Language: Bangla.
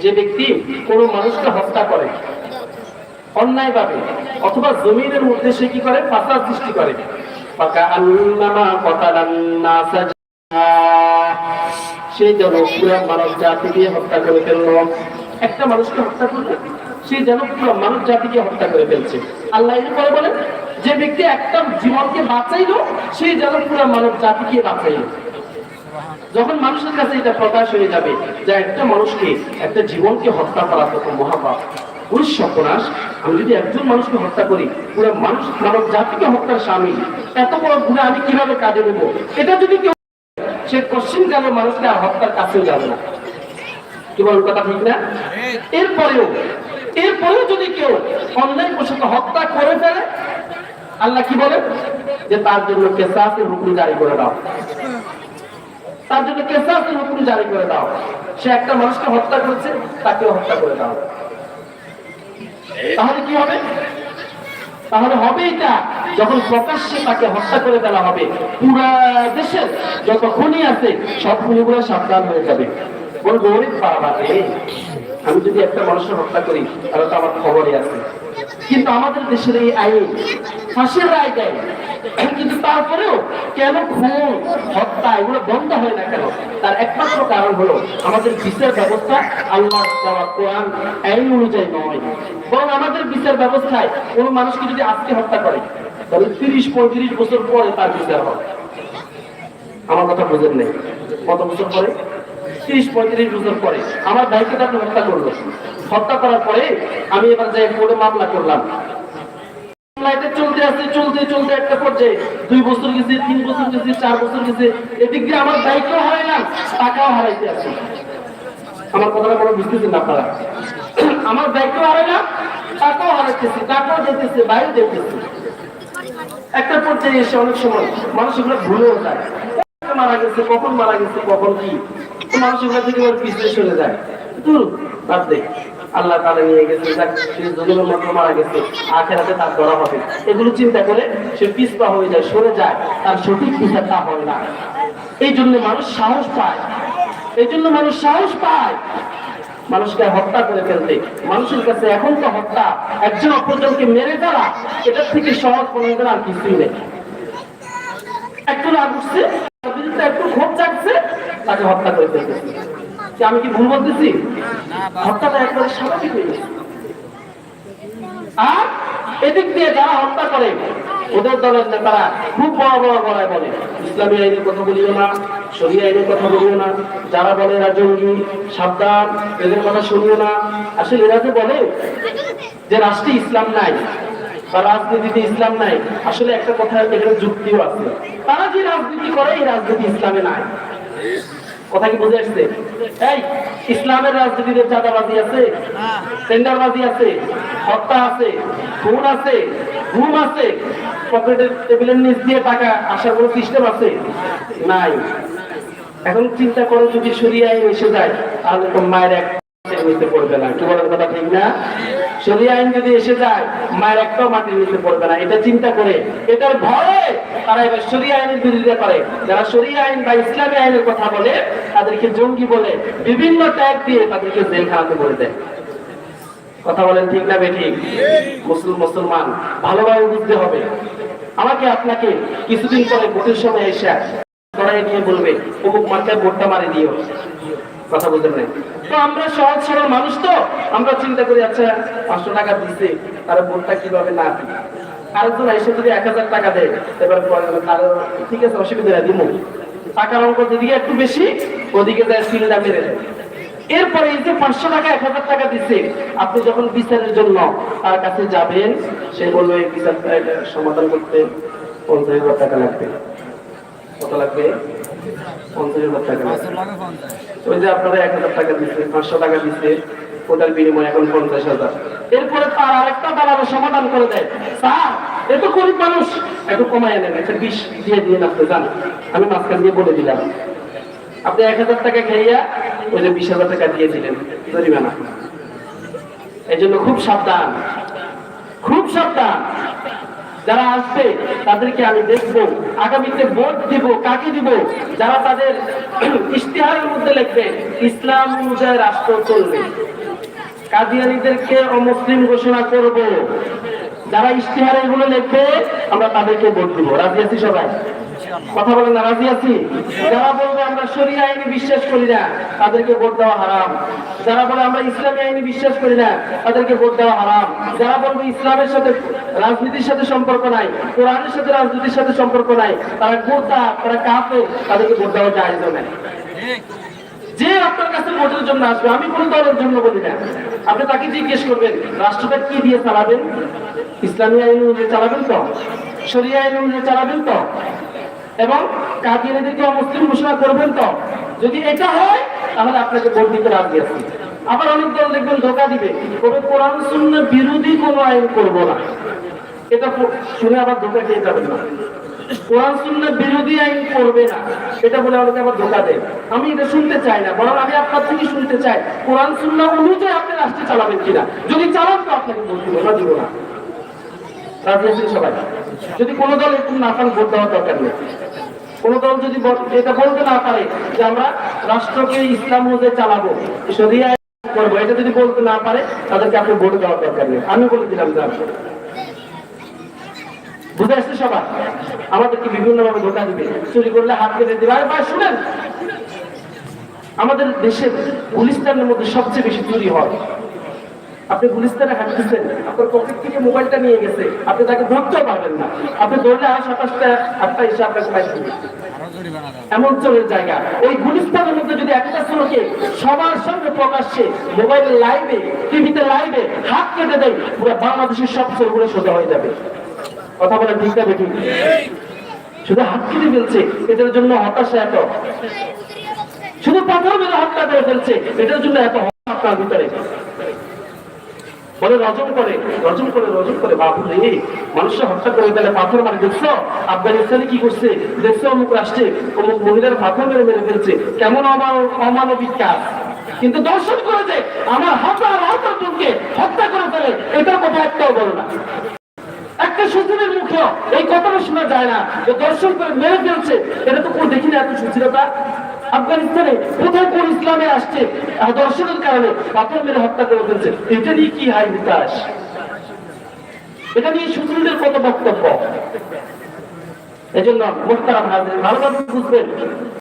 যে ব্যক্তি কোন মানুষকে হত্যা করে অন্যায়ভাবে অথবা জমিনের মধ্যে সে কি করে? পাতা সৃষ্টি করে। সে যেন পুরা মানব হত্যা করে ফেলল। একটা মানুষকে হত্যা করলে সে যেন পুরো মানব জাতিকে হত্যা করে ফেলছে। আল্লাহ পরে বলেন, যে ব্যক্তি একটা জীবনকে বাঁচাইল সে যেন পুরো মানব জাতিকে বাঁচাইলো। যখন মানুষের কাছে এটা প্রকাশ হয়ে যাবে যে একটা মানুষকে, একটা জীবনকে হত্যা করা তো মহাপাপ। পুরুষ আমি যদি একজন মানুষকে হত্যা করি, পুরো মানুষ, মানব জাতিকে হত্যার স্বামী, এত বড় আমি কীভাবে কাজে নেব? এটা যদি কেউ সে পশ্চিম কালে মানুষকে আর হত্যার কাছেও যাবে না। কি বলেন কথা ঠিক না? এরপরেও এরপরেও যদি কেউ অন্যায় পোষক হত্যা করে ফেলে, আল্লাহ কি বলে? যে তার জন্য কেসাসের হুকুম জারি করে দাও। তার জন্য কেসাসের হুকুম জারি করে দাও। সে একটা মানুষকে হত্যা করেছে, তাকেও হত্যা করে দাও। তাহলে কি হবে? তাহলে হবে এটা যখন প্রকাশ্যে তাকে হত্যা করে দেওয়া হবে, পুরা দেশের যত খুনি আছে, সব খুনিগুলো সাবধান হয়ে যাবে। ওরে বাবা রে, আমি যদি একটা মানুষের হত্যা করি, তাহলে তো আমার খবরই আছে। কিন্তু আমাদের দেশের এই আইন ফাঁসির রায় দেয়। কিন্তু তারপরেও কেন খুন, হত্যা, এগুলো বন্ধ হয় না কেন? তার একমাত্র কারণ হলো আমাদের বিচার ব্যবস্থা আল্লাহ কোরআন আইন অনুযায়ী নয়। বরং আমাদের বিচার ব্যবস্থায় কোনো মানুষকে যদি আজকে হত্যা করে, তাহলে তিরিশ, পঁয়ত্রিশ বছর পরে তার বিচার হবে। আমার কথা বোঝেন নেই? কত বছর পরে? তিরিশ, পঁয়ত্রিশ বছর পরে। আমার ভাইকে তাকে হত্যা করল হত্যা করার পরে আমি এবার যাই কোর্টে মামলা করলাম। মামলাটা চলতে আছে, চলতে চলতে একটা পর্যায়ে। দুই বছর গেছে, তিন বছর গেছে, চার বছর গেছে, এদিক দিয়ে আমার দায়িত্ব হয় না, টাকাও হারাইতে আছে। আমার কথাটা কোনো বুঝতেছেন না আপনারা? আমার দায়িত্ব হারাইলাম টাকাও হারাইতেছি, টাকাও যেতেছে বাইরে যেতেছে একটা পর্যায়ে এসে অনেক সময় মানুষ এগুলো ভুলেও যায়। মারা গেছে, কখন মারা গেছে, কখন কি? মানুষ এগুলো থেকে পিছনে সরে যায়। দূর, বাদ দে। আল্লাহ তালা নিয়ে গেছে সে জমিনের মতো মারা গেছে, আখেরাতে তার ধরা হবে। এগুলো চিন্তা করে সে পিছপা হয়ে যায়, সরে যায়, তার সঠিক বিচার তা হয় না। এই জন্য মানুষ সাহস পায়। এই জন্য মানুষ সাহস পায়। মানুষকে হত্যা করে ফেলতে। মানুষের কাছে এখন তো হত্যা। একজন অপরজনকে মেরে ফেলা, এটার থেকে সহজ কোনো আর কিছুই নেই। একটু রাগ উঠছে একটু ক্ষোভ জাগছে, তাকে হত্যা করে ফেলতেছে। কি আমি কি ভুল বলতেছি? হত্যাটা একবারে স্বাভাবিক হয়ে গেছে। আর এদিক দিয়ে যারা হত্যা করে ওদের দলের নেতারা খুব বড় বড় গলায় বলে ইসলামী আইনের কথা বলিও না আইনের কথা বলিও না যারা বলে এরা জঙ্গি সাবধান এদের কথা শুনিও না। আসলে এরা যে বলে যে রাষ্ট্রে ইসলাম নাই বা রাজনীতিতে ইসলাম নাই আসলে একটা কথা এখানে যুক্তিও আছে। তারা যে রাজনীতি করে এই রাজনীতি ইসলামে নাই। কথা কি বুঝে আসছে? এই ইসলামের রাজনীতিতে চাঁদাবাজি আছে টেন্ডারবাজি আছে হত্যা আছে খুন আছে ঘুম আছে পকেটের টেবিলের নিচ দিয়ে টাকা আসার কোনো সিস্টেম আছে? নাই। এখন চিন্তা করো যদি সরিয়ে এসে যায় তাহলে তো মায়ের এক পড়বে না। কি বলার কথা ঠিক না? আইন যদি এসে যায়, মায়ের একটাও মাটির নিতে পড়বে না। এটা চিন্তা করে। এটার ভয়ে তারা এবার আইনের বিরোধিতা করে যারা আইন বা ইসলামী আইনের কথা বলে, তাদেরকে জঙ্গি বলে, বিভিন্ন ট্যাগ দিয়ে তাদেরকে করে দেয়। কথা বলেন ঠিক না বেঠিক? মুসলিম, মুসলমান, ভালোভাবে বুঝতে হবে। আমাকে আপনাকে কিছুদিন পরে ভোটের সময় এসে নিয়ে বলবে, অমুক মার্কায় ভোটটা মারি দিও। কথা বলতে নাই তো আমরা সহজ সরল মানুষ তো, আমরা চিন্তা করি আচ্ছা পাঁচশো টাকা দিচ্ছে তার ভোটটা কীভাবে না দিই আরেকজন এসে যদি এক হাজার টাকা দেয়, এবার তার ঠিক আছে অসুবিধা দিব। টাকার অঙ্ক যেদিকে একটু বেশি, ওদিকে যায় সিলটা মেরে দেয়। এরপরে এই যে পাঁচশো টাকা, এক হাজার টাকা দিচ্ছে আপনি যখন বিচারের জন্য তার কাছে যাবেন, সে বলবে এই বিচারটা সমাধান করতে পঞ্চাশ হাজার টাকা লাগবে। কত লাগবে? পঞ্চাশ হাজার টাকা ওই যে আপনারা এক হাজার টাকা দিচ্ছে পাঁচশো টাকা দিচ্ছে ওটার বিনিময়ে এখন পঞ্চাশ হাজার। এরপরে তার আরেকটা দালালো সমাধান করে দেয়। স্যার এ তো গরিব মানুষ। একটু কমায় নেন একটা বিষ দিয়ে দিয়ে আপনি জান আমি মাঝখান দিয়ে বলে দিলাম। আপনি এক হাজার টাকা খাইয়া ওই যে বিশ হাজার টাকা দিয়ে দিলেন জরিমানা। এই জন্য খুব সাবধান। খুব সাবধান। যারা আসবে, তাদেরকে আমি দেখব, আগামীতে ভোট দিব, কাকে দিব? যারা তাদের ইশতেহারের মধ্যে লিখবে, ইসলাম অনুযায়ী রাষ্ট্র চলবে। কাদিয়ানিদেরকে অমুসলিম ঘোষণা করব। যারা ইশতেহারে এগুলো লিখবে, আমরা তাদেরকে ভোট দিব। রাজি আছি সবাই? কথা বলেন না রাজি আছি? যারা বলবে আমরা শরীয় আইনে বিশ্বাস করি না, তাদেরকে ভোট দেওয়া হারাম। যারা বলে আমরা ইসলামী আইনে বিশ্বাস করি না, তাদেরকে ভোট দেওয়া হারাম। যারা বলবে ইসলামের সাথে রাজনীতির সাথে সম্পর্ক নাই, কোরআনের সাথে রাজনীতির সাথে সম্পর্ক নাই, তারা গোটা, তারা কাফে তাদেরকে ভোট দেওয়া যায় না। যে আপনার কাছে ভোটের জন্য আসবে, আমি কোন দলের জন্য বলি না। আপনি তাকে জিজ্ঞেস করবেন, রাষ্ট্রটা কি দিয়ে চালাবেন? ইসলামী আইন অনুযায়ী চালাবেন তো? শরিয়া আইন অনুযায়ী চালাবেন তো? এবং কাদিয়ানিদেরকে অমুসলিম ঘোষণা করবেন তো। যদি এটা হয়, তাহলে আপনাকে ভোট দিতে রাজি আছি। আবার অনেক দল দেখবেন ধোকা দিবে। তবে কোরআন শূন্য বিরোধী কোনো আইন করব না। এটা শুনে আবার ধোকা খেয়ে যাবেন না। কোরআন শূন্য বিরোধী আইন করবে না। এটা বলে আমাকে আবার ধোকা দেয়। আমি এটা শুনতে চাই না। বরং আমি আপনার থেকে শুনতে চাই, কোরআন শূন্য অনুযায়ী আপনি রাষ্ট্রে চালাবেন কিনা? যদি চালান তো আপনাকে দিব না দিব না। রাজি আছেন সবাই? যদি কোনো দল একটু না পান, ভোট দেওয়ার দরকার নেই। কোনো দল যদি এটা বলতে না পারে যে আমরা রাষ্ট্রকে ইসলাম অনুযায়ী চালাবো করব, এটা যদি বলতে না পারে, তাদেরকে আপনি ভোট দেওয়ার দরকার নেই। আমি বলে দিলাম যে বুঝে আসছে সবাই? আমাদেরকে বিভিন্ন ভাবে ধোকা দিবে। চুরি করলে হাত কেটে দিবে। আরে ভাই, শুনেন! আমাদের দেশের গুলিস্তানের মধ্যে সবচেয়ে বেশি চুরি হয়। আপনি গুলিস্তানে হাঁটতেছেন, আপনার পকেট থেকে মোবাইলটা নিয়ে গেছে, আপনি তাকে ধরতেও পারবেন না। আপনি ধরলে আর সাতাশটা আটটা এসে আপনাকে পাইছেন এমন চোরের জায়গা। ওই গুলিস্তানের মধ্যে যদি একটা চোরকে সবার সামনে প্রকাশ্যে মোবাইল লাইভে টিভিতে লাইভে হাত কেটে দেয়, পুরো বাংলাদেশের সব চোরগুলো সোজা হয়ে যাবে। কথা বলে ঠিক না ঠিক শুধু হাত কেটে ফেলছে এটার জন্য হতাশা এত। শুধু পাথর মেরে হত্যা করে ফেলছে এটার জন্য এত আপনার ভিতরে। বলে রজম করে রজম করে রজম করে বাবু রে মানুষের হত্যা করে দিলে পাথর মারে। দেখছ? আফগানিস্তানে কি করছে? দেখছ? অমুক রাষ্ট্রে অমুক মহিলার পাথর মেরে মেরে ফেলছে। কেমন অমানবিক কাজ? কিন্তু দর্শন করেছে, আমার হাজার হাজার জনকে হত্যা করে ফেলে। এটার কথা একটাও বলো না। একটা সুচিরের মুখে এই কথাটা শোনা যায় না যে দর্শন করে মেরে ফেলছে। এটা তো কোনো দেখি না এত সুচিরতা। আফগানিস্তানে কোথায় কোন ইসলামে আসছে? দর্শনের কারণে পাথর মেরে হত্যা করে ফেলছে। এটা নিয়ে কি হাই বিকাশ? এটা নিয়ে সুন্দরের কত বক্তব্য? এজন্য মোস্তারাম হাজির ভালোভাবে বুঝবেন।